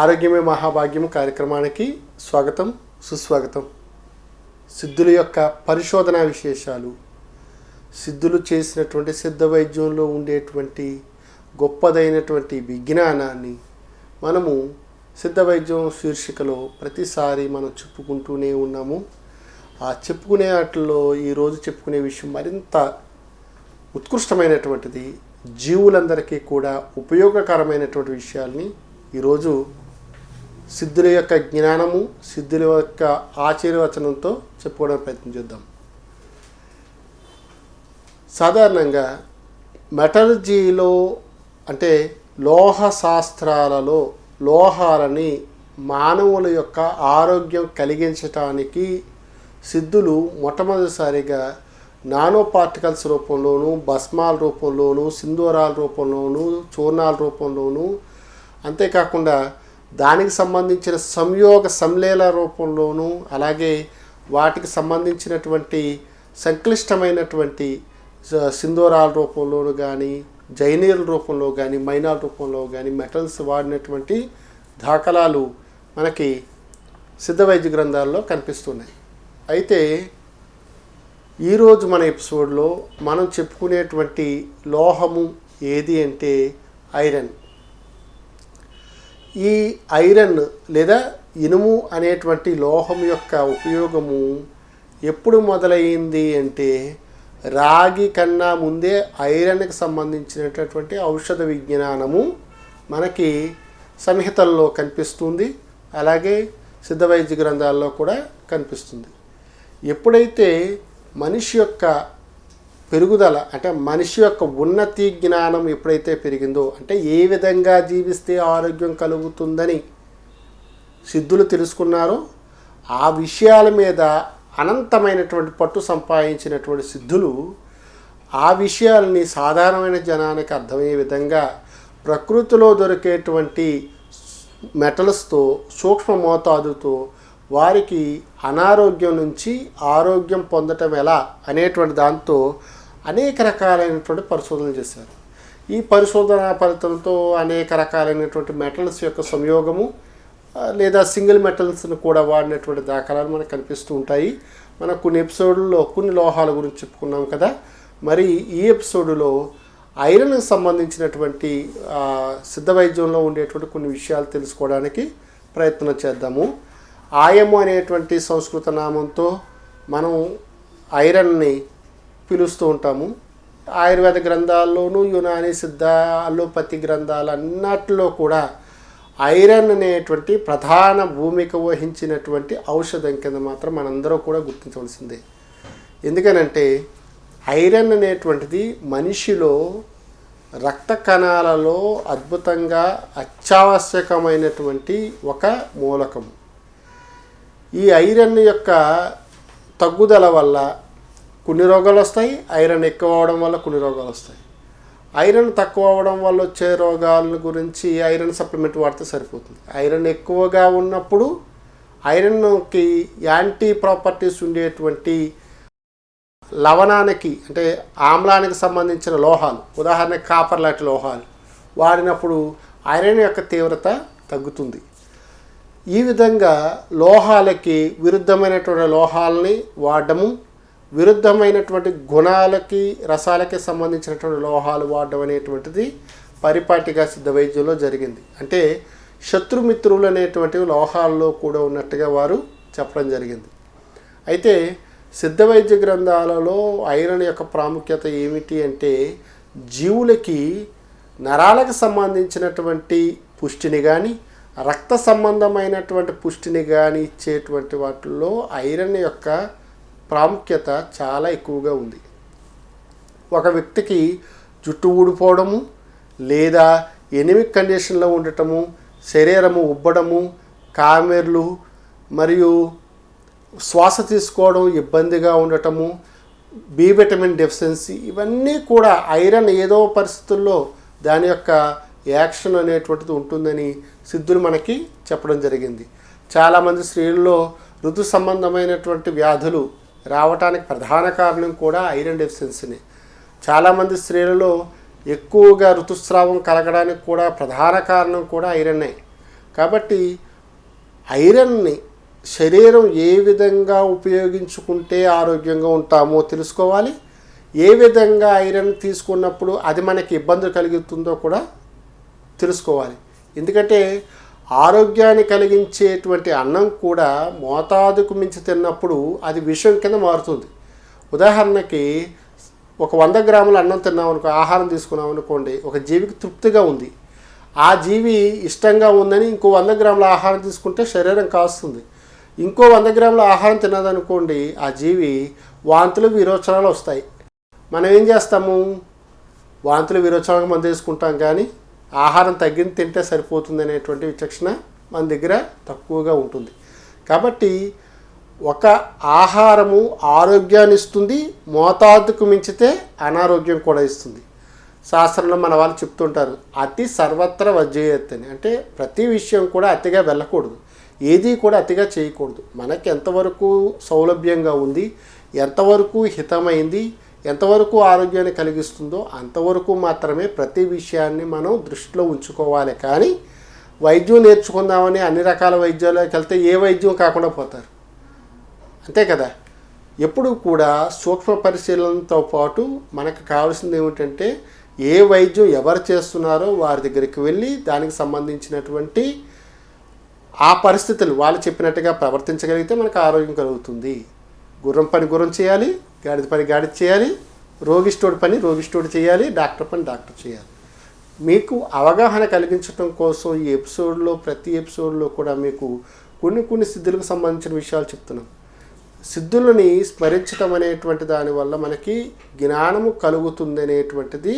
ఆరోగ్యమే మహాభాగ్యం కార్యక్రమానికి స్వాగతం సుస్వాగతం. సిద్ధుల యొక్క పరిశోధనా విశేషాలు. సిద్ధులు చేసినటువంటి సిద్ధ వైద్యంలో ఉండేటువంటి గొప్పదైనటువంటి విజ్ఞానాన్ని మనము సిద్ధ వైద్యం శీర్షికలో ప్రతిసారి మనం చెప్పుకుంటూనే ఉన్నాము. ఆ చెప్పుకునే వాటిలో ఈరోజు చెప్పుకునే విషయం మరింత ఉత్కృష్టమైనటువంటిది. జీవులందరికీ కూడా ఉపయోగకరమైనటువంటి విషయాల్ని ఈరోజు సిద్ధుల యొక్క జ్ఞానము సిద్ధుల యొక్క ఆశీర్వచనంతో చెప్పుకోవడానికి ప్రయత్నం చేద్దాం. సాధారణంగా మెటలజీలో అంటే లోహ శాస్త్రాలలో లోహాలని మానవుల యొక్క ఆరోగ్యం కలిగించటానికి సిద్ధులు మొట్టమొదటిసారిగా నానో పార్టికల్స్ రూపంలోను భస్మాల రూపంలోను సింధూరాల రూపంలోను చూర్ణాల రూపంలోను అంతేకాకుండా దానికి సంబంధించిన సంయోగ సంలేల రూపంలోనూ అలాగే వాటికి సంబంధించినటువంటి సంక్లిష్టమైనటువంటి సింధూరాల రూపంలోను కానీ జైనీల రూపంలో కానీ మైనాల రూపంలో కానీ మెటల్స్ వాడినటువంటి దాఖలాలు మనకి సిద్ధ వైద్య గ్రంథాల్లో కనిపిస్తున్నాయి. అయితే ఈరోజు మన ఎపిసోడ్లో మనం చెప్పుకునేటువంటి లోహము ఏది అంటే ఐరన్. ఈ ఐరన్ లేదా ఇనుము అనేటువంటి లోహం యొక్క ఉపయోగము ఎప్పుడు మొదలైంది అంటే రాగి కన్నా ముందే ఐరన్కి సంబంధించినటువంటి ఔషధ విజ్ఞానము మనకి సంహితల్లో కనిపిస్తుంది. అలాగే సిద్ధ వైద్య గ్రంథాల్లో కూడా కనిపిస్తుంది. ఎప్పుడైతే మనిషి యొక్క పెరుగుదల అంటే మనిషి యొక్క ఉన్నతి జ్ఞానం ఎప్పుడైతే పెరిగిందో అంటే ఏ విధంగా జీవిస్తే ఆరోగ్యం కలుగుతుందని సిద్ధులు తెలుసుకున్నారో ఆ విషయాల మీద అనంతమైనటువంటి పట్టు సంపాదించినటువంటి సిద్ధులు ఆ విషయాలని సాధారణమైన జనానికి అర్థమయ్యే విధంగా ప్రకృతిలో దొరికేటువంటి మెటల్స్తో సూక్ష్మ మోతాదుతో వారికి అనారోగ్యం నుంచి ఆరోగ్యం పొందటం ఎలా అనేటువంటి దాంతో అనేక రకాలైనటువంటి పరిశోధనలు చేశారు. ఈ పరిశోధన ఫలితంతో అనేక రకాలైనటువంటి మెటల్స్ యొక్క సంయోగము లేదా సింగిల్ మెటల్స్ను కూడా వాడినటువంటి దాఖలాలు మనకు కనిపిస్తూ ఉంటాయి. మనం కొన్ని ఎపిసోడ్లో కొన్ని లోహాల గురించి చెప్పుకున్నాం కదా. మరి ఈ ఎపిసోడులో ఐరన్కి సంబంధించినటువంటి సిద్ధ వైద్యంలో ఉండేటువంటి కొన్ని విషయాలు తెలుసుకోవడానికి ప్రయత్నం చేద్దాము. ఆయము అనేటువంటి సంస్కృత నామంతో మనం ఐరన్ని పిలుస్తూ ఉంటాము. ఆయుర్వేద గ్రంథాల్లోనూ యునాని సిద్ధ అలోపతి గ్రంథాలు అన్నట్లో కూడా ఐరన్ అనేటువంటి ప్రధాన భూమిక వహించినటువంటి ఔషధం కింద మాత్రం మనందరూ కూడా గుర్తించవలసిందే. ఎందుకనంటే ఐరన్ అనేటువంటిది మనిషిలో రక్త కణాలలో అద్భుతంగా అత్యావశ్యకమైనటువంటి ఒక మూలకము. ఈ ఐరన్ యొక్క తగ్గుదల వల్ల కొన్ని రోగాలు వస్తాయి ఐరన్ ఎక్కువ అవడం వల్ల కొన్ని రోగాలు వస్తాయి. ఐరన్ తక్కువ అవడం వల్ల వచ్చే రోగాల గురించి ఐరన్ సప్లిమెంట్ వాడితే సరిపోతుంది. ఐరన్ ఎక్కువగా ఉన్నప్పుడు ఐరన్కి యాంటీ ప్రాపర్టీస్ ఉండేటువంటి లవణానికి అంటే ఆమ్లానికి సంబంధించిన లోహాలు ఉదాహరణకి కాపర్ లాంటి లోహాలు వాడినప్పుడు ఐరన్ యొక్క తీవ్రత తగ్గుతుంది. ఈ విధంగా లోహాలకి విరుద్ధమైనటువంటి లోహాలని వాడడము విరుద్ధమైనటువంటి గుణాలకి రసాలకి సంబంధించినటువంటి లోహాలు వాడడం అనేటువంటిది పరిపాటిగా సిద్ధ వైద్యంలో జరిగింది. అంటే శత్రుమిత్రులు అనేటువంటి లోహాల్లో కూడా ఉన్నట్టుగా వారు చెప్పడం జరిగింది. అయితే సిద్ధ వైద్య గ్రంథాలలో ఐరన్ యొక్క ప్రాముఖ్యత ఏమిటి అంటే జీవులకి నరాలకు సంబంధించినటువంటి పుష్టిని కానీ రక్త సంబంధమైనటువంటి పుష్టిని కానీ ఇచ్చేటువంటి వాటిల్లో ఐరన్ యొక్క ప్రాముఖ్యత చాలా ఎక్కువగా ఉంది. ఒక వ్యక్తికి జుట్టు ఊడిపోవడము లేదా ఎనిమిక్ కండిషన్లో ఉండటము శరీరము ఉబ్బడము కామెర్లు మరియు శ్వాస తీసుకోవడం ఇబ్బందిగా ఉండటము బి విటమిన్ డెఫిషియన్సీ ఇవన్నీ కూడా ఐరన్ ఏదో పరిస్థితుల్లో దాని యొక్క యాక్షన్ అనేటువంటిది ఉంటుందని సిద్ధులు మనకి చెప్పడం జరిగింది. చాలామంది స్త్రీల్లో ఋతు సంబంధమైనటువంటి వ్యాధులు రావటానికి ప్రధాన కారణం కూడా ఐరన్ డెఫిషియన్సీనే. చాలామంది స్త్రీలలో ఎక్కువగా ఋతుస్రావం కలగడానికి కూడా ప్రధాన కారణం కూడా ఐరన్నే కాబట్టి ఐరన్ని శరీరం ఏ విధంగా ఉపయోగించుకుంటే ఆరోగ్యంగా ఉంటామో తెలుసుకోవాలి. ఏ విధంగా ఐరన్ తీసుకున్నప్పుడు అది మనకి ఇబ్బంది కలుగుతుందో కూడా తెలుసుకోవాలి. ఎందుకంటే ఆరోగ్యాన్ని కలిగించేటువంటి అన్నం కూడా మోతాదుకు మించి తిన్నప్పుడు అది విషం కింద మారుతుంది. ఉదాహరణకి ఒక వంద గ్రాముల అన్నం తిన్నాం అనుకో ఆహారం తీసుకున్నాం అనుకోండి ఒక జీవికి తృప్తిగా ఉంది. ఆ జీవి ఇష్టంగా ఉందని ఇంకో వంద గ్రాముల ఆహారం తీసుకుంటే శరీరం కాస్తుంది. ఇంకో వంద గ్రాముల ఆహారం తిన్నదనుకోండి ఆ జీవి వాంతులు విరోచనాలు వస్తాయి. మనం ఏం చేస్తాము? వాంతులు విరోచనాలకు మందు వేసుకుంటాం కానీ ఆహారం తగ్గింది తింటే సరిపోతుంది అనేటువంటి విచక్షణ మన దగ్గర తక్కువగా ఉంటుంది. కాబట్టి ఒక ఆహారము ఆరోగ్యాన్ని ఇస్తుంది మోతాదుకు మించితే అనారోగ్యం కూడా ఇస్తుంది. శాస్త్రంలో మన వాళ్ళు చెప్తుంటారు అతి సర్వత్ర వజ్జయత్ అని అంటే ప్రతి విషయం కూడా అతిగా వెళ్ళకూడదు. ఏది కూడా అతిగా చేయకూడదు. మనకి ఎంతవరకు సౌలభ్యంగా ఉంది ఎంతవరకు హితమైంది ఎంతవరకు ఆరోగ్యాన్ని కలిగిస్తుందో అంతవరకు మాత్రమే ప్రతి విషయాన్ని మనం దృష్టిలో ఉంచుకోవాలి. కానీ వైద్యం నేర్చుకుందామని అన్ని రకాల వైద్యాలకు వెళ్తే ఏ వైద్యం కాకుండా పోతారు. అంతే కదా? ఎప్పుడు కూడా సూక్ష్మ పరిశీలనతో పాటు మనకు కావాల్సింది ఏమిటంటే ఏ వైద్యం ఎవరు చేస్తున్నారో వారి దగ్గరికి వెళ్ళి దానికి సంబంధించినటువంటి ఆ పరిస్థితులు వాళ్ళు చెప్పినట్టుగా ప్రవర్తించగలిగితే మనకు ఆరోగ్యం కలుగుతుంది. గుర్రం పని గుర్రం చేయాలి గాడిద పని గాడిద చేయాలి రోగిస్టోడి పని రోగిస్టోడి చేయాలి డాక్టర్ పని డాక్టర్ చేయాలి. మీకు అవగాహన కలిగించడం కోసం ఈ ఎపిసోడ్లో ప్రతి ఎపిసోడ్లో కూడా మీకు కొన్ని కొన్ని సిద్ధులకు సంబంధించిన విషయాలు చెప్తున్నాం. సిద్ధులని స్మరించటం అనేటువంటి దానివల్ల మనకి జ్ఞానము కలుగుతుంది అనేటువంటిది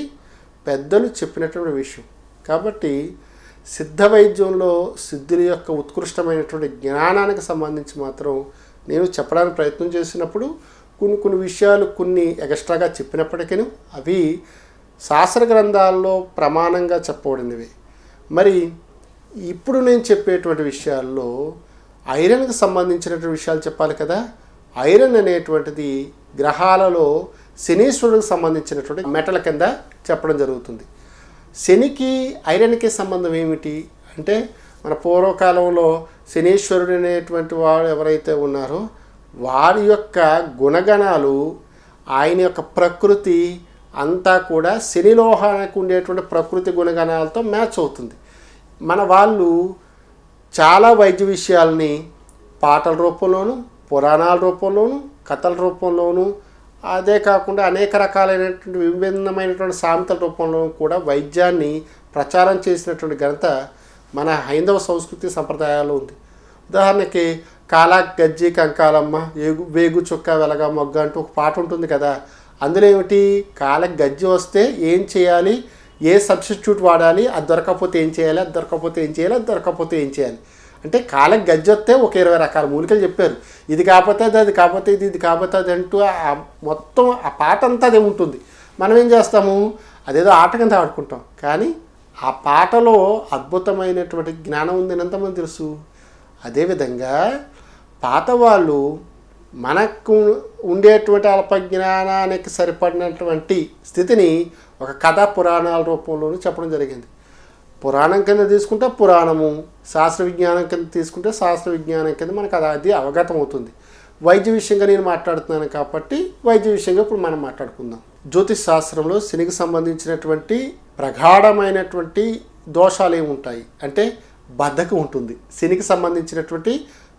పెద్దలు చెప్పినటువంటి విషయం. కాబట్టి సిద్ధ వైద్యంలో సిద్ధుల యొక్క ఉత్కృష్టమైనటువంటి జ్ఞానానికి సంబంధించి మాత్రం నేను చెప్పడానికి ప్రయత్నం చేసినప్పుడు కొన్ని కొన్ని విషయాలు కొన్ని ఎక్స్ట్రాగా చెప్పినప్పటికీ అవి శాస్త్ర గ్రంథాల్లో ప్రమాణంగా చెప్పబడినవి. మరి ఇప్పుడు నేను చెప్పేటువంటి విషయాల్లో ఐరన్కి సంబంధించినటువంటి విషయాలు చెప్పాలి కదా? ఐరన్ అనేటువంటిది గ్రహాలలో శనీశ్వరుడికి సంబంధించినటువంటి మెటల కింద చెప్పడం జరుగుతుంది. శనికి ఐరన్కి సంబంధం ఏమిటి? అంటే మన పూర్వకాలంలో శనీశ్వరుడు అనేటువంటి వాడు ఎవరైతే ఉన్నారో వారి యొక్క గుణగణాలు ఆయన యొక్క ప్రకృతి అంతా కూడా శనిలోహానికి ఉండేటువంటి ప్రకృతి గుణగణాలతో మ్యాచ్ అవుతుంది. మన వాళ్ళు చాలా వైద్య విషయాల్ని పాటల రూపంలోను పురాణాల రూపంలోను కథల రూపంలోను అదే కాకుండా అనేక రకాలైనటువంటి విభిన్నమైనటువంటి సామెతల రూపంలో కూడా వైద్యాన్ని ప్రచారం చేసినటువంటి ఘనత మన హైందవ సంస్కృతి సంప్రదాయాల్లో ఉంది. ఉదాహరణకి కాలా గజ్జి కంకాలమ్మ ఏగు వేగు చుక్క వెలగ మొగ్గ అంటూ ఒక పాట ఉంటుంది కదా. అందులో ఏమిటి? కాలకి గజ్జి వస్తే ఏం చేయాలి? ఏ సబ్స్టిట్యూట్ వాడాలి? అది దొరకకపోతే ఏం చేయాలి? అది దొరకకపోతే ఏం చేయాలి? అది దొరకకపోతే ఏం చేయాలి? అంటే కాలకి గజ్జి వస్తే ఒక ఇరవై రకాల మూలికలు చెప్పారు. ఇది కాకపోతే అది అది కాకపోతే ఇది ఇది కాకపోతే అది అంటూ ఆ మొత్తం ఆ పాట అంతా అదే ఉంటుంది. మనం ఏం చేస్తాము? అదేదో ఆట కింద ఆడుకుంటాం. కానీ ఆ పాటలో అద్భుతమైనటువంటి జ్ఞానం ఉందని ఎంతమంది తెలుసు? అదేవిధంగా పాత వాళ్ళు మనకు ఉండేటువంటి అల్పజ్ఞానానికి సరిపడినటువంటి స్థితిని ఒక కథా పురాణాల రూపంలోనూ చెప్పడం జరిగింది. పురాణం కింద తీసుకుంటే పురాణము శాస్త్ర విజ్ఞానం కింద తీసుకుంటే శాస్త్ర విజ్ఞానం కింద మనకు అది అది అవగతం అవుతుంది వైద్య విషయంగా నేను మాట్లాడుతున్నాను కాబట్టి వైద్య విషయంగా ఇప్పుడు మనం మాట్లాడుకుందాం. జ్యోతిష్ శాస్త్రంలో శనికి సంబంధించినటువంటి ప్రగాఢమైనటువంటి దోషాలు ఏమి ఉంటాయి అంటే బద్ధకం ఉంటుంది. శనికి సంబంధించినటువంటి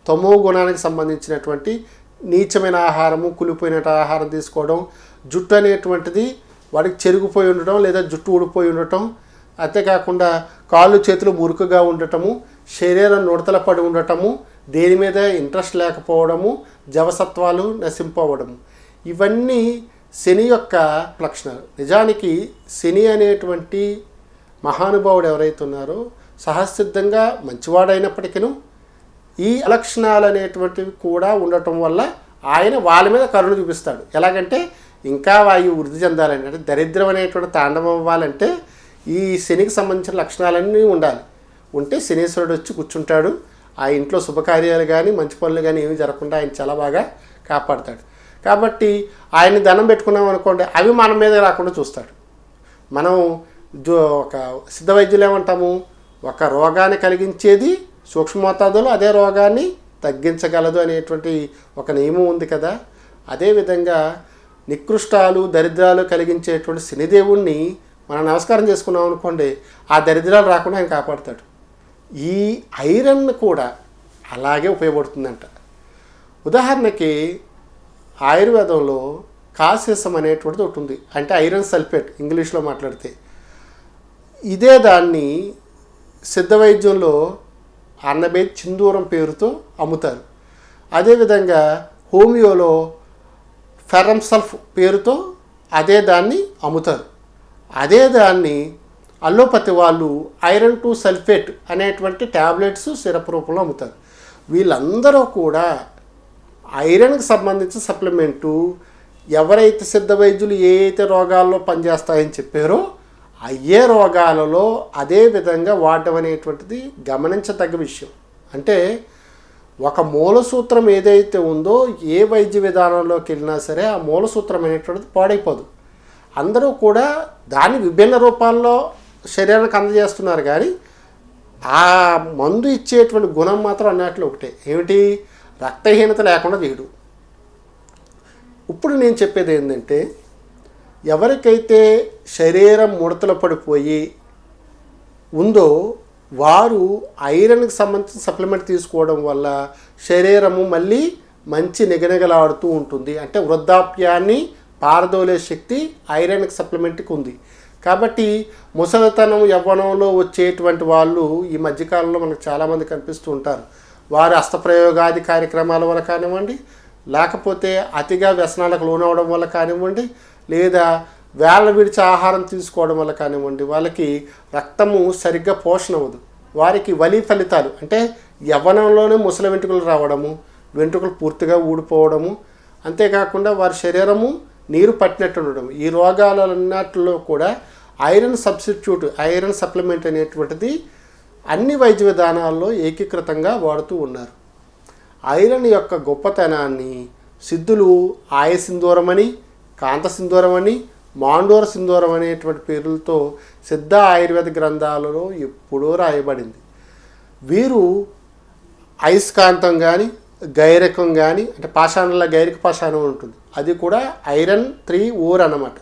తమో గుణానికి సంబంధించినటువంటి నీచమైన ఆహారము కులిపోయిన ఆహారం తీసుకోవడం జుట్టు అనేటువంటిది వాడికి చెరిగిపోయి ఉండటం లేదా జుట్టు ఊడిపోయి ఉండటం అంతేకాకుండా కాళ్ళు చేతులు మురుకుగా ఉండటము శరీరం నుడతల పడి ఉండటము దేని మీద ఇంట్రెస్ట్ లేకపోవడము జవసత్వాలు నశింపవడము. ఇవన్నీ శని యొక్క లక్షణాలు. నిజానికి శని అనేటువంటి మహానుభావుడు ఎవరైతే ఉన్నారో సహసిద్ధంగా మంచివాడైనప్పటికీ ఈ లక్షణాలు అనేటువంటివి కూడా ఉండటం వల్ల ఆయన వాళ్ళ మీద కరుణ చూపిస్తాడు. ఎలాగంటే ఇంకా వాయు వృద్ధి చెందాలని అంటే దరిద్రం అనేటువంటి తాండవం అవ్వాలంటే ఈ శనికి సంబంధించిన లక్షణాలన్నీ ఉండాలి. ఉంటే శనీశ్వరుడు వచ్చి కూర్చుంటాడు. ఆ ఇంట్లో శుభకార్యాలు కానీ మంచి పనులు కానీ ఏమీ జరగకుండా ఆయన చాలా బాగా కాపాడతాడు. కాబట్టి ఆయన దనం పెట్టుకున్నాం అనుకోండి అవి మన మీద రాకుండా చూస్తాడు. మనం జో ఒక సిద్ధ వైద్యులు ఏమంటాము? ఒక రోగాన్ని కలిగించేది సూక్ష్మోతాదులో అదే రోగాన్ని తగ్గించగలదు అనేటువంటి ఒక నియమం ఉంది కదా. అదేవిధంగా నికృష్టాలు దరిద్రాలు కలిగించేటువంటి శనిదేవుణ్ణి మనం నమస్కారం చేసుకున్నాం అనుకోండి ఆ దరిద్రాలు రాకుండా ఆయన కాపాడుతాడు. ఈ ఐరన్ కూడా అలాగే ఉపయోగపడుతుందంట. ఉదాహరణకి ఆయుర్వేదంలో కాశీసం అనేటువంటిది ఒకటి ఉంది. అంటే ఐరన్ సల్ఫేట్ ఇంగ్లీష్లో మాట్లాడితే. ఇదే దాన్ని సిద్ధ వైద్యంలో అన్నబేద్ చిందూరం పేరుతో అమ్ముతారు. అదేవిధంగా హోమియోలో ఫెరమ్సల్ఫ్ పేరుతో అదే దాన్ని అమ్ముతారు. అదే దాన్ని అల్లోపతి వాళ్ళు ఐరన్ టు సల్ఫేట్ అనేటువంటి ట్యాబ్లెట్స్ సిరప్ రూపంలో అమ్ముతారు. వీళ్ళందరూ కూడా ఐరన్కి సంబంధించిన సప్లిమెంటు ఎవరైతే సిద్ధ వైద్యులు ఏ అయితే రోగాల్లో పనిచేస్తాయని చెప్పారో అయ్యే రోగాలలో అదే విధంగా వాడడం అనేటువంటిది గమనించదగ్గ విషయం. అంటే ఒక మూల సూత్రం ఏదైతే ఉందో ఏ వైద్య విధానంలోకి వెళ్ళినా సరే ఆ మూల సూత్రం అనేటువంటిది పాడైపోదు. అందరూ కూడా దాన్ని విభిన్న రూపాల్లో శరీరానికి అందజేస్తున్నారు కానీ ఆ మందు ఇచ్చేటువంటి గుణం మాత్రం అన్నట్లు ఒకటే. ఏమిటి? రక్తహీనత లేకుండా చేయడు. ఇప్పుడు నేను చెప్పేది ఏంటంటే ఎవరికైతే శరీరం ముడతలు పడిపోయి ఉందో వారు ఐరన్కి సంబంధించిన సప్లిమెంట్ తీసుకోవడం వల్ల శరీరము మళ్ళీ మంచి నిగనిగలాడుతూ ఉంటుంది. అంటే వృద్ధాప్యాన్ని పారదోలే శక్తి ఐరన్కి సప్లిమెంట్కి ఉంది. కాబట్టి ముసలితనం యవ్వనంలో వచ్చేటువంటి వాళ్ళు ఈ మధ్యకాలంలో మనకు చాలామంది కనిపిస్తూ ఉంటారు. వారి హస్తప్రయోగాది కార్యక్రమాల వల్ల కానివ్వండి లేకపోతే అతిగా వ్యసనాలకు లోనవడం వల్ల కానివ్వండి లేదా వేళ్ళ విడిచి ఆహారం తీసుకోవడం వల్ల కానివ్వండి వాళ్ళకి రక్తము సరిగ్గా పోషణ అవ్వదు. వారికి వలి ఫలితాలు అంటే యవ్వనంలోనే ముసలి వెంట్రుకలు రావడము వెంట్రుకలు పూర్తిగా ఊడిపోవడము అంతేకాకుండా వారి శరీరము నీరు పట్టినట్టు ఉండడం. ఈ రోగాలన్నిటిలో కూడా ఐరన్ సబ్స్టిట్యూట్ ఐరన్ సప్లిమెంట్ అనేటువంటిది అన్ని వైద్య విధానాల్లో ఏకీకృతంగా వాడుతూ ఉన్నారు. ఐరన్ యొక్క గొప్పతనాన్ని సిద్ధులు ఆయసిందూరమని కాంత కాంత సింధూరమని మాండోర సింధూరం అనేటువంటి పేర్లతో సిద్ధ ఆయుర్వేద గ్రంథాలలో ఎప్పుడో రాయబడింది. వీరు అయస్కాంతం కానీ గైరకం కానీ అంటే పాషాణంలో గైరిక పాషాణం ఉంటుంది. అది కూడా ఐరన్ త్రీ ఓర్ అన్నమాట.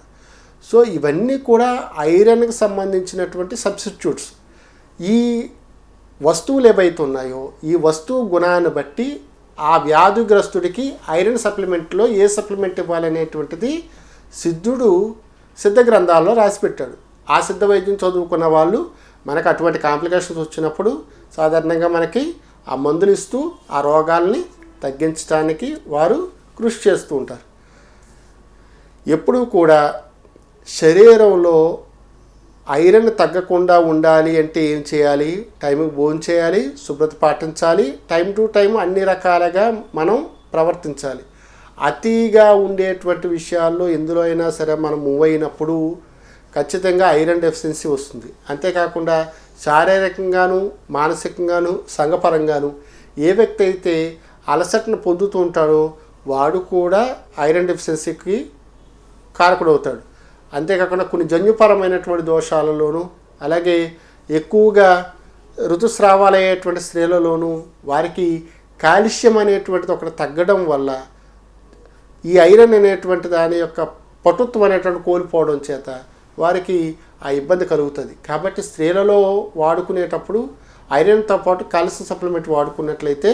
సో ఇవన్నీ కూడా ఐరన్కి సంబంధించినటువంటి సబ్స్టిట్యూట్స్. ఈ వస్తువులు ఏవైతే ఉన్నాయో ఈ వస్తువు గుణాన్ని బట్టి ఆ వ్యాధిగ్రస్తుడికి ఐరన్ సప్లిమెంట్లో ఏ సప్లిమెంట్ ఇవ్వాలనేటువంటిది సిద్ధుడు సిద్ధ గ్రంథాల్లో రాసిపెట్టాడు. ఆ సిద్ధ వైద్యం చదువుకున్న వాళ్ళు మనకు అటువంటి కాంప్లికేషన్స్ వచ్చినప్పుడు సాధారణంగా మనకి ఆ మందులు ఇస్తూ ఆ రోగాల్ని తగ్గించడానికి వారు కృషి చేస్తూ ఉంటారు. ఎప్పుడూ కూడా శరీరంలో ఐరన్ తగ్గకుండా ఉండాలి అంటే ఏం చేయాలి? టైంకి భోజనం చేయాలి శుభ్రత పాటించాలి టైం టు టైం అన్ని రకాలుగా మనం ప్రవర్తించాలి. అతిగా ఉండేటువంటి విషయాల్లో ఎందులో అయినా సరే మనం మూవ్ అయినప్పుడు ఖచ్చితంగా ఐరన్ డెఫిషియన్సీ వస్తుంది. అంతేకాకుండా శారీరకంగాను మానసికంగాను సంఘపరంగాను ఏ వ్యక్తి అయితే అలసటను పొందుతూ ఉంటాడో వాడు కూడా ఐరన్ డెఫిషియన్సీకి కారకుడవుతాడు. అంతేకాకుండా కొన్ని జన్యుపరమైనటువంటి దోషాలలోనూ అలాగే ఎక్కువగా ఋతుస్రావాలు అయ్యేటువంటి స్త్రీలలోనూ వారికి కాల్షియం అనేటువంటిది ఒకటి తగ్గడం వల్ల ఈ ఐరన్ అనేటువంటి దాని యొక్క పటుత్వం అనేటువంటి కోల్పోవడం చేత వారికి ఆ ఇబ్బంది కలుగుతుంది. కాబట్టి స్త్రీలలో వాడుకునేటప్పుడు ఐరన్తో పాటు కాల్షియం సప్లిమెంట్ వాడుకున్నట్లయితే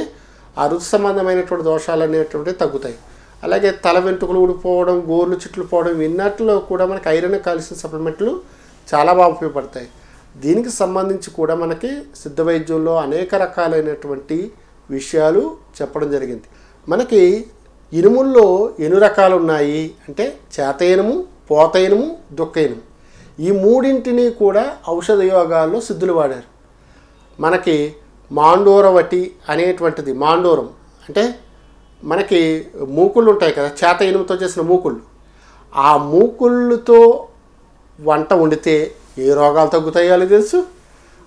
ఆ రుచి సంబంధమైనటువంటి దోషాలు అనేటువంటివి తగ్గుతాయి. అలాగే తల వెంట్రుకలు ఊడిపోవడం గోర్లు చుట్లు పోవడం ఇన్నట్లో కూడా మనకి ఐరన్ కాల్షియం సప్లిమెంట్లు చాలా బాగా ఉపయోగపడతాయి. దీనికి సంబంధించి కూడా మనకి సిద్ధ వైద్యంలో అనేక రకాలైనటువంటి విషయాలు చెప్పడం జరిగింది. మనకి ఇనుముల్లో ఎన్ని రకాలు ఉన్నాయి అంటే చేత ఇనుము పోత ఇనుము దుక్క ఇనుము. ఈ మూడింటిని కూడా ఔషధ యోగాల్లో సిద్ధులు వాడారు. మనకి మాండోరవటి అనేటువంటిది మాండోరం అంటే మనకి మూకుళ్ళు ఉంటాయి కదా చేత ఇనుముతో చేసిన మూకుళ్ళు. ఆ మూకుళ్ళతో వంట వండితే ఏ రోగాలు తగ్గుతాయో తెలుసు.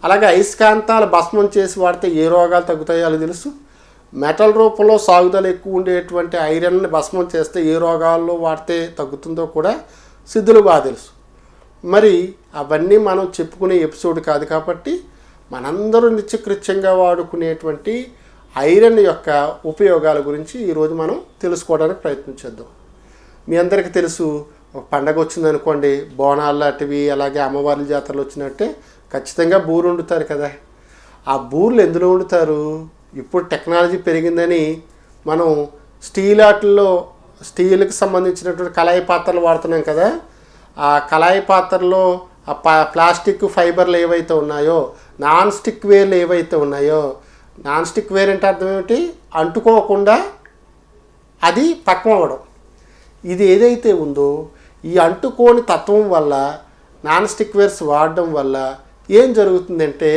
అలాగే అయస్కాంతాలు భస్మం చేసి వాడితే ఏ రోగాలు తగ్గుతాయో అని తెలుసు. మెటల్ రూపంలో సాగుదల ఎక్కువ ఉండేటువంటి ఐరన్ని భస్మం చేస్తే ఏ రోగాల్లో వాడితే తగ్గుతుందో కూడా సిద్ధులు బాగా తెలుసు. మరి అవన్నీ మనం చెప్పుకునే ఎపిసోడ్ కాదు కాబట్టి మనందరూ నిత్యకృత్యంగా వాడుకునేటువంటి ఐరన్ యొక్క ఉపయోగాల గురించి ఈరోజు మనం తెలుసుకోవడానికి ప్రయత్నించేద్దాం మీ అందరికీ తెలుసు ఒక పండగ వచ్చిందనుకోండి బోనాలు లాంటివి అలాగే అమ్మవార్ల జాతరలు వచ్చినట్టే ఖచ్చితంగా బూరు వండుతారు కదా. ఆ బూర్లు ఎందులో వండుతారు? ఇప్పుడు టెక్నాలజీ పెరిగిందని మనం స్టీల్ ఆటల్లో స్టీల్కి సంబంధించినటువంటి కళాయి పాత్రలు వాడుతున్నాం కదా. ఆ కళాయి పాత్రలో ఆ ప ప్లాస్టిక్ ఫైబర్లు ఏవైతే ఉన్నాయో నాన్ స్టిక్ వేర్లు ఏవైతే ఉన్నాయో నాన్ స్టిక్ వేర్ అంటే అర్థం ఏమిటి? అంటుకోకుండా అది పక్వం అవ్వడం ఇది ఏదైతే ఉందో ఈ అంటుకోని తత్వం వల్ల నాన్ స్టిక్ వేర్స్ వాడడం వల్ల ఏం జరుగుతుందంటే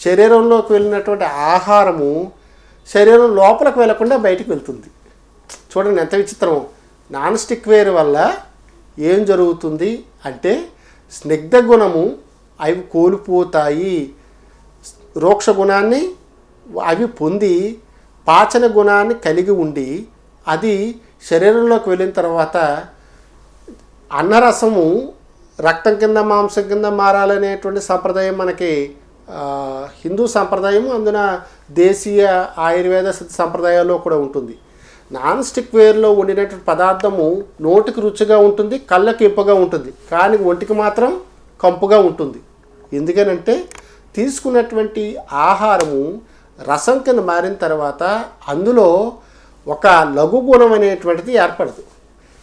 శరీరంలోకి వెళ్ళినటువంటి ఆహారము శరీరం లోపలికి వెళ్ళకుండా బయటికి వెళ్తుంది. చూడండి ఎంత విచిత్రం నాన్ స్టిక్ వేర్ వల్ల ఏం జరుగుతుంది అంటే స్నిగ్ధ గుణము అవి కోల్పోతాయి. రోక్ష గుణాన్ని అవి పొంది పాచన గుణాన్ని కలిగి ఉండి అది శరీరంలోకి వెళ్ళిన తర్వాత అన్నరసము రక్తం కింద మాంసం కింద మారాలనేటువంటి సంప్రదాయం మనకి హిందూ సంప్రదాయం అందున దేశీయ ఆయుర్వేద సంప్రదాయాల్లో కూడా ఉంటుంది. నాన్ స్టిక్ వేర్లో వండినటువంటి పదార్థము నోటికి రుచిగా ఉంటుంది కళ్ళకి ఇంపుగా ఉంటుంది. కానీ ఒంటికి మాత్రం కంపుగా ఉంటుంది. ఎందుకనంటే తీసుకున్నటువంటి ఆహారము రసం కింద మారిన తర్వాత అందులో ఒక లఘుగుణం అనేటువంటిది ఏర్పడదు.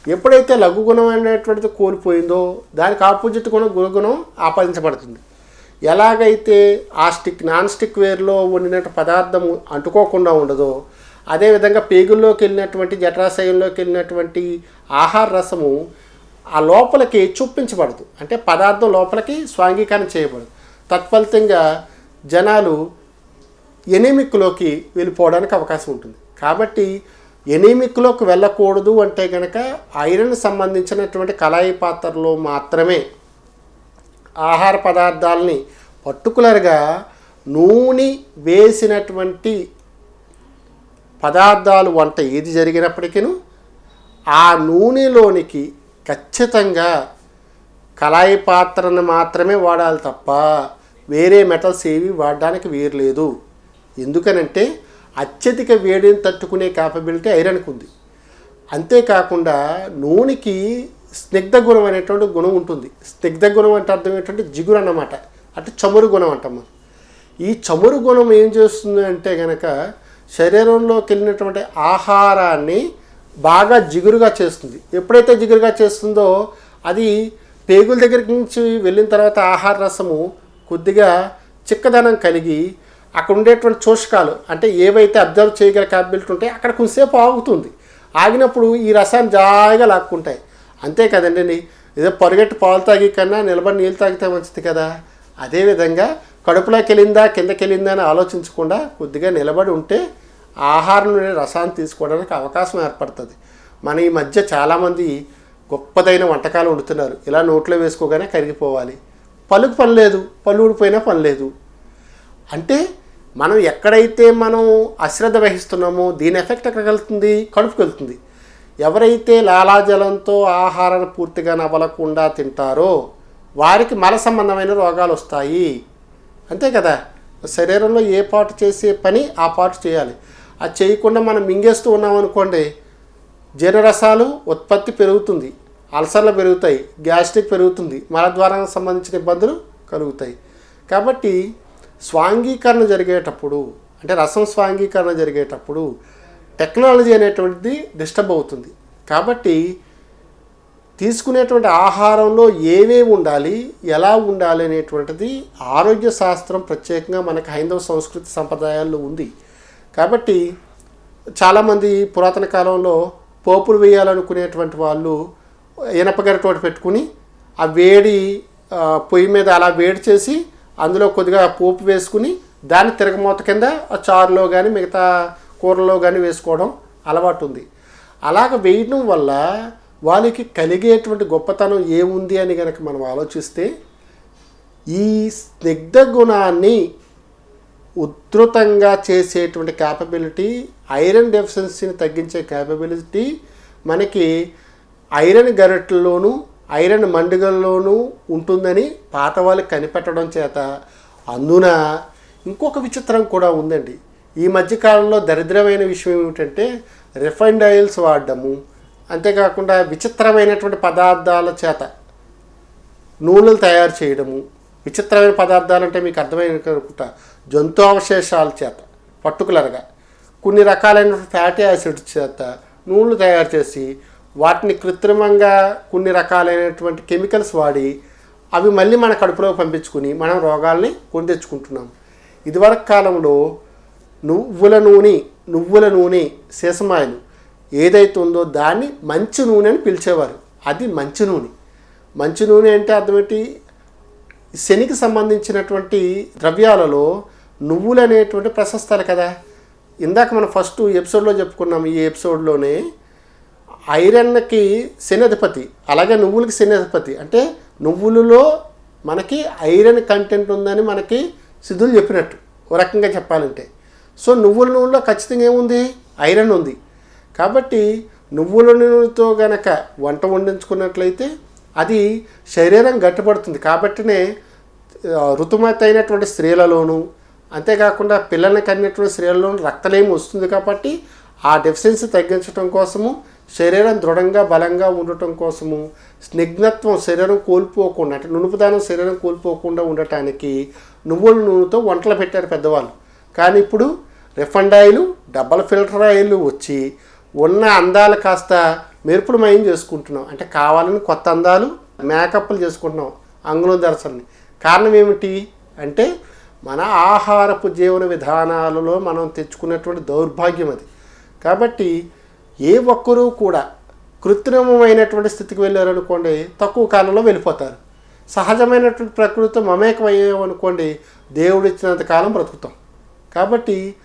ఎప్పుడైతే లఘుగుణం అనేటువంటిది కోల్పోయిందో దానికి ఆపోజిట్ గుణం గుణగుణం ఆపాదించబడుతుంది. ఎలాగైతే ఆ స్టిక్ నాన్ స్టిక్ వేర్లో వండినట్టు పదార్థం అంటుకోకుండా ఉండదో అదేవిధంగా పేగుల్లోకి వెళ్ళినటువంటి జఠరాశయంలోకి వెళ్ళినటువంటి ఆహార రసము ఆ లోపలికి చొప్పించబడదు అంటే పదార్థం లోపలికి స్వాంగీకరణ చేయబడదు. తత్ఫలితంగా జనాలు ఎనేమిక్లోకి వెళ్ళిపోవడానికి అవకాశం ఉంటుంది. కాబట్టి ఎనేమిక్లోకి వెళ్ళకూడదు అంటే కనుక ఐరన్ సంబంధించినటువంటి కళాయి పాత్రలో మాత్రమే ఆహార పదార్థాలని పర్టికులర్గా నూనె వేసినటువంటి పదార్థాలు వంట ఏది జరిగినప్పటికీ ఆ నూనెలోనికి ఖచ్చితంగా కళాయి పాత్రను మాత్రమే వాడాలి తప్ప వేరే మెటల్స్ ఏవి వాడడానికి వీరలేదు లేదు ఎందుకనంటే అత్యధిక వేడిని తట్టుకునే క్యాపబిలిటీ ఐరన్కి ఉంది. అంతేకాకుండా నూనెకి స్నిగ్ధ గుణం అనేటువంటి గుణం ఉంటుంది. స్నిగ్ధ గుణం అంటే అర్థం ఏంటంటే జిగురు అన్నమాట. అంటే చమురు గుణం అంటాం మనం. ఈ చమురు గుణం ఏం చేస్తుంది అంటే కనుక శరీరంలోకి వెళ్ళినటువంటి ఆహారాన్ని బాగా జిగురుగా చేస్తుంది. ఎప్పుడైతే జిగురుగా చేస్తుందో అది పేగుల దగ్గరికి నుంచి వెళ్ళిన తర్వాత ఆహార రసము కొద్దిగా చిక్కదనం కలిగి అక్కడ ఉండేటువంటి చూషకాలు అంటే ఏవైతే అబ్జర్వ్ చేయగల క్యాపబిలిటీ ఉంటాయి అక్కడ కొంతసేపు ఆగుతుంది. ఆగినప్పుడు ఈ రసాన్ని జాగా లాక్కుంటాయి. అంతే కదండి. ఏదో పొరగట్టి పాలు తాగి కన్నా నిలబడి నీళ్ళు తాగితే మంచిది కదా. అదేవిధంగా కడుపులోకి వెళ్ళిందా కిందకి వెళ్ళిందా అని ఆలోచించకుండా కొద్దిగా నిలబడి ఉంటే ఆహారం నుండి రసాన్ని తీసుకోవడానికి అవకాశం ఏర్పడుతుంది. మన ఈ మధ్య చాలామంది గొప్పదైన వంటకాలు వండుతున్నారు. ఇలా నోట్లో వేసుకోగానే కరిగిపోవాలి. పలుకు పని లేదు. పళ్ళు ఊడిపోయినా పని లేదు. అంటే మనం ఎక్కడైతే మనం అశ్రద్ధ వహిస్తున్నామో దీని ఎఫెక్ట్ ఎక్కడికి వెళ్తుంది? కడుపుకి వెళ్తుంది. ఎవరైతే లాలాజలంతో ఆహారాన్ని పూర్తిగా నవలకుండా తింటారో వారికి మల సంబంధమైన రోగాలు వస్తాయి. అంతే కదా? శరీరంలో ఏ పాటు చేసే పని ఆ పాటు చేయాలి. అది చేయకుండా మనం మింగేస్తూ ఉన్నాం అనుకోండి జీర్ణరసాలు ఉత్పత్తి పెరుగుతుంది. అల్సర్లు పెరుగుతాయి గ్యాస్ట్రిక్ పెరుగుతుంది. మలద్వారానికి సంబంధించిన ఇబ్బందులు కలుగుతాయి. కాబట్టి స్వాంగీకరణ జరిగేటప్పుడు అంటే రసం స్వాంగీకరణ జరిగేటప్పుడు టెక్నాలజీ అనేటువంటిది డిస్టర్బ్ అవుతుంది. కాబట్టి తీసుకునేటువంటి ఆహారంలో ఏవేవి ఉండాలి ఎలా ఉండాలి అనేటువంటిది ఆరోగ్య శాస్త్రం ప్రత్యేకంగా మనకి హైందవ సంస్కృతి సంప్రదాయాల్లో ఉంది. కాబట్టి చాలామంది పురాతన కాలంలో పోపులు వేయాలనుకునేటువంటి వాళ్ళు ఇనపగరటోటి పెట్టుకుని ఆ వేడి పొయ్యి మీద అలా వేడి చేసి అందులో కొద్దిగా పోపు వేసుకుని దాన్ని తిరగమూత కింద ఆ చారులో కానీ మిగతా కూరలో కానీ వేసుకోవడం అలవాటు ఉంది. అలాగ వేయడం వల్ల వాళ్ళకి కలిగేటువంటి గొప్పతనం ఏముంది అని కనుక మనం ఆలోచిస్తే ఈ స్నిగ్ధ గుణాన్ని ఉధృతంగా చేసేటువంటి క్యాపబిలిటీ ఐరన్ డెఫిషియన్సీని తగ్గించే క్యాపబిలిటీ మనకి ఐరన్ గరెట్లలోనూ ఐరన్ మండుగల్లోనూ ఉంటుందని పాత వాళ్ళకి కనిపెట్టడం చేత అందున ఇంకొక విచిత్రం కూడా ఉందండి. ఈ మధ్యకాలంలో దరిద్రమైన విషయం ఏమిటంటే రిఫైన్డ్ ఆయిల్స్ వాడడము అంతేకాకుండా విచిత్రమైనటువంటి పదార్థాల చేత నూనెలు తయారు చేయడము విచిత్రమైన పదార్థాలు అంటే మీకు అర్థమైన అనుకుంటా జంతు అవశేషాల చేత పర్టికులర్గా. కొన్ని రకాలైన ఫ్యాటీ యాసిడ్స్ చేత నూనెలు తయారు చేసి వాటిని కృత్రిమంగా కొన్ని రకాలైనటువంటి కెమికల్స్ వాడి అవి మళ్ళీ మన కడుపులో పంపించుకుని మనం రోగాల్ని కొని తెచ్చుకుంటున్నాం. ఇదివరకు కాలంలో నువ్వుల నూనె నువ్వుల నూనె సీసమాయలు ఏదైతే ఉందో దాన్ని మంచి నూనె అని పిలిచేవారు. అది మంచి నూనె. మంచి నూనె అంటే అర్థమేంటి శనికి సంబంధించినటువంటి ద్రవ్యాలలో నువ్వులు అనేటువంటి ప్రశస్తాలు కదా. ఇందాక మనం ఫస్ట్ ఎపిసోడ్లో చెప్పుకున్నాం ఈ ఎపిసోడ్లోనే ఐరన్కి శనధిపతి అలాగే నువ్వులకి శనధిపతి. అంటే నువ్వులలో మనకి ఐరన్ కంటెంట్ ఉందని మనకి సిద్ధులు చెప్పినట్టు ఓ రకంగా చెప్పాలంటే. సో నువ్వుల నూనెలో ఖచ్చితంగా ఏముంది? ఐరన్ ఉంది. కాబట్టి నువ్వుల నూనెతో గనక వంట వండించుకున్నట్లయితే అది శరీరం గట్టిపడుతుంది కాబట్టినే ఋతుమత అయినటువంటి స్త్రీలలోనూ అంతేకాకుండా పిల్లలకి అన్నటువంటి స్త్రీలలోనూ రక్తలేమి వస్తుంది కాబట్టి ఆ డెఫిషియన్సీ తగ్గించడం కోసము శరీరం దృఢంగా బలంగా ఉండటం కోసము స్నిగ్ధత్వం శరీరం కోల్పోకుండా అంటే నునుపుదానం శరీరం కోల్పోకుండా ఉండటానికి నువ్వుల నూనెతో వంటలు పెట్టారు పెద్దవాళ్ళు. కానీ ఇప్పుడు refined oil double filter oil వచ్చి ఉన్న అందాలు కాస్త మెరుపులు మయం చేసుకుంటున్నాం. అంటే కావాలని కొత్త అందాలు మేకప్లు చేసుకుంటున్నాం అంగుళం దర్శనని కారణం ఏమిటి అంటే మన ఆహారపు జీవన విధానాలలో మనం తెచ్చుకున్నటువంటి దౌర్భాగ్యం అది. కాబట్టి ఏ ఒక్కరూ కూడా కృత్రిమమైనటువంటి స్థితికి వెళ్ళారనుకోండి తక్కువ కాలంలో వెళ్ళిపోతారు. సహజమైనటువంటి ప్రకృతితో మమేకం దేవుడిచ్చినంత దేవుడు ఇచ్చినంత కాలం బ్రతుకుతాం. కాబట్టి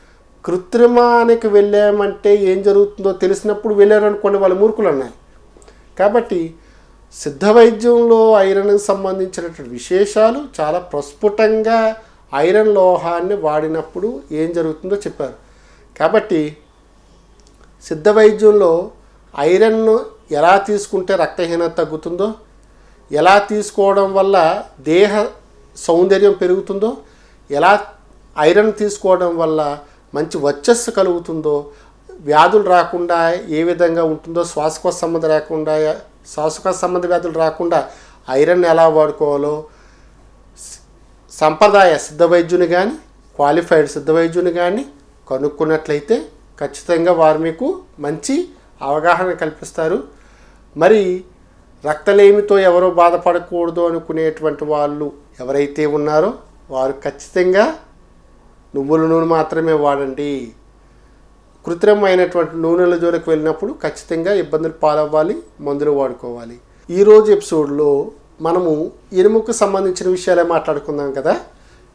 కృత్రిమానికి వెళ్ళామంటే ఏం జరుగుతుందో తెలిసినప్పుడు వెళ్ళారనుకోండి వాళ్ళు మూర్ఖులు అన్నారు కాబట్టి సిద్ధ వైద్యంలో ఐరన్కి సంబంధించినటువంటి విశేషాలు చాలా ప్రస్ఫుటంగా ఐరన్ లోహాన్ని వాడినప్పుడు ఏం జరుగుతుందో చెప్పారు. కాబట్టి సిద్ధ వైద్యంలో ఐరన్ను ఎలా తీసుకుంటే రక్తహీనత తగ్గుతుందో ఎలా తీసుకోవడం వల్ల దేహ సౌందర్యం పెరుగుతుందో ఎలా ఐరన్ తీసుకోవడం వల్ల మంచి వచ్చస్సు కలుగుతుందో వ్యాధులు రాకుండా ఏ విధంగా ఉంటుందో శ్వాసకోశ సంబంధ రాకుండా శ్వాసకోశ సంబంధ వ్యాధులు రాకుండా ఐరన్ ఎలా వాడుకోవాలో సంప్రదాయ సిద్ధ వైద్యుని కానీ క్వాలిఫైడ్ సిద్ధ వైద్యుని కానీ కనుక్కున్నట్లయితే ఖచ్చితంగా వారు మీకు మంచి అవగాహన కల్పిస్తారు. మరి రక్తలేమితో ఎవరో బాధపడకూడదు అనుకునేటువంటి వాళ్ళు ఎవరైతే ఉన్నారో వారు ఖచ్చితంగా నువ్వుల నూనె మాత్రమే వాడండి. కృత్రిమమైనటువంటి నూనెల జోలికి వెళ్ళినప్పుడు ఖచ్చితంగా ఇబ్బందులు పాలవ్వాలి మందులు వాడుకోవాలి. ఈరోజు ఎపిసోడ్లో మనము ఇనుముకు సంబంధించిన విషయాలే మాట్లాడుకుందాం కదా?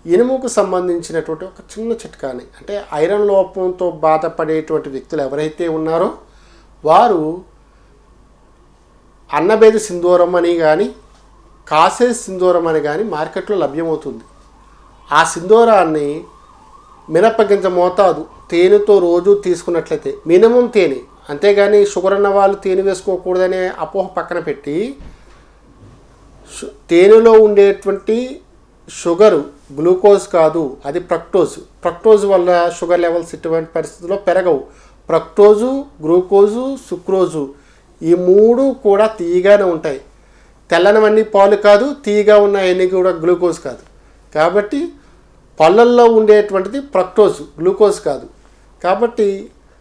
ఇనుముకు సంబంధించినటువంటి ఒక చిన్న చిట్కాని అంటే ఐరన్ లోపంతో బాధపడేటువంటి వ్యక్తులు ఎవరైతే ఉన్నారో వారు అన్నబేద సింధూరం అని కానీ కాసే సింధూరం అని కానీ మార్కెట్లో లభ్యమవుతుంది. ఆ సింధూరాన్ని మినపగింజ మోతాదు తేనెతో రోజు తీసుకున్నట్లయితే మినిమం తేనె అంతేగాని షుగర్ ఉన్న వాళ్ళు తేనె వేసుకోకూడదనే అపోహ పక్కన పెట్టి తేనెలో ఉండేటువంటి షుగరు గ్లూకోజ్ కాదు అది ప్రక్టోజ్. ప్రక్టోజ్ వల్ల షుగర్ లెవెల్స్ ఇటువంటి పరిస్థితుల్లో పెరగవు. ప్రక్టోజు గ్లూకోజు సుక్రోజు ఈ మూడు కూడా తీయగానే ఉంటాయి. తెల్లనివన్నీ పాలు కాదు తీయగా ఉన్నాయన్నీ కూడా గ్లూకోజ్ కాదు. కాబట్టి పళ్ళల్లో ఉండేటువంటిది ప్రక్టోజ్ గ్లూకోజ్ కాదు. కాబట్టి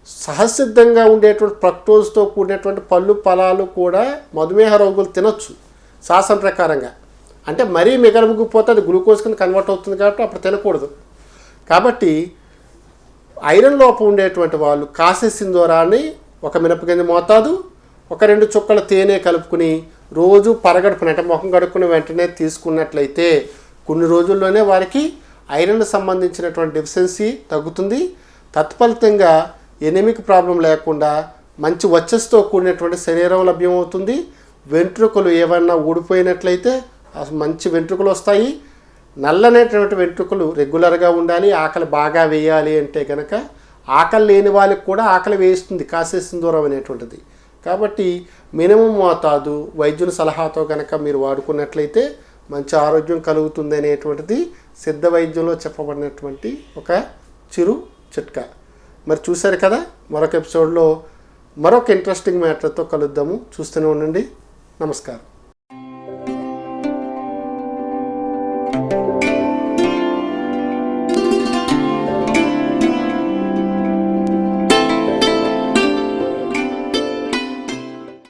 సహసిద్ధంగా ఉండేటువంటి ప్రక్టోజ్తో కూడినటువంటి పళ్ళు ఫలాలు కూడా మధుమేహ రోగులు తినొచ్చు. శాసన ప్రకారంగా. అంటే మరీ మిగలముగిపోతే అది గ్లూకోజ్ కింద కన్వర్ట్ అవుతుంది కాబట్టి అప్పుడు తినకూడదు. కాబట్టి ఐరన్ లోపం ఉండేటువంటి వాళ్ళు కాసే సింధూరాన్ని ఒక మినపగింజ మోతాదు ఒక రెండు చుక్కల తేనె కలుపుకుని రోజు పరగడుపున అంటే ముఖం కడుక్కుని వెంటనే తీసుకున్నట్లయితే కొన్ని రోజుల్లోనే వారికి ఐరన్ సంబంధించినటువంటి డెఫిషియన్సీ తగ్గుతుంది. తత్ఫలితంగా ఎనిమిక్ ప్రాబ్లం లేకుండా మంచి వచ్చస్తో కూడినటువంటి శరీరం లభ్యమవుతుంది. వెంట్రుకలు ఏమన్నా ఊడిపోయినట్లయితే మంచి వెంట్రుకలు వస్తాయి. నల్లనేటువంటి వెంట్రుకలు రెగ్యులర్గా ఉండాలి ఆకలి బాగా వేయాలి అంటే కనుక ఆకలి లేని వాళ్ళకి కూడా ఆకలి వేస్తుంది కాసేసిన దూరం అనేటువంటిది. కాబట్టి మినిమం మోతాదు వైద్యుల సలహాతో కనుక మీరు వాడుకున్నట్లయితే మంచి ఆరోగ్యం కలుగుతుంది అనేటువంటిది సిద్ధ వైద్యంలో చెప్పబడినటువంటి ఒక చిరు చిట్కా. మరి చూశారు కదా మరొక ఎపిసోడ్లో మరొక ఇంట్రెస్టింగ్ మ్యాటర్తో కలుద్దాము. చూస్తూనే ఉండండి. నమస్కారం.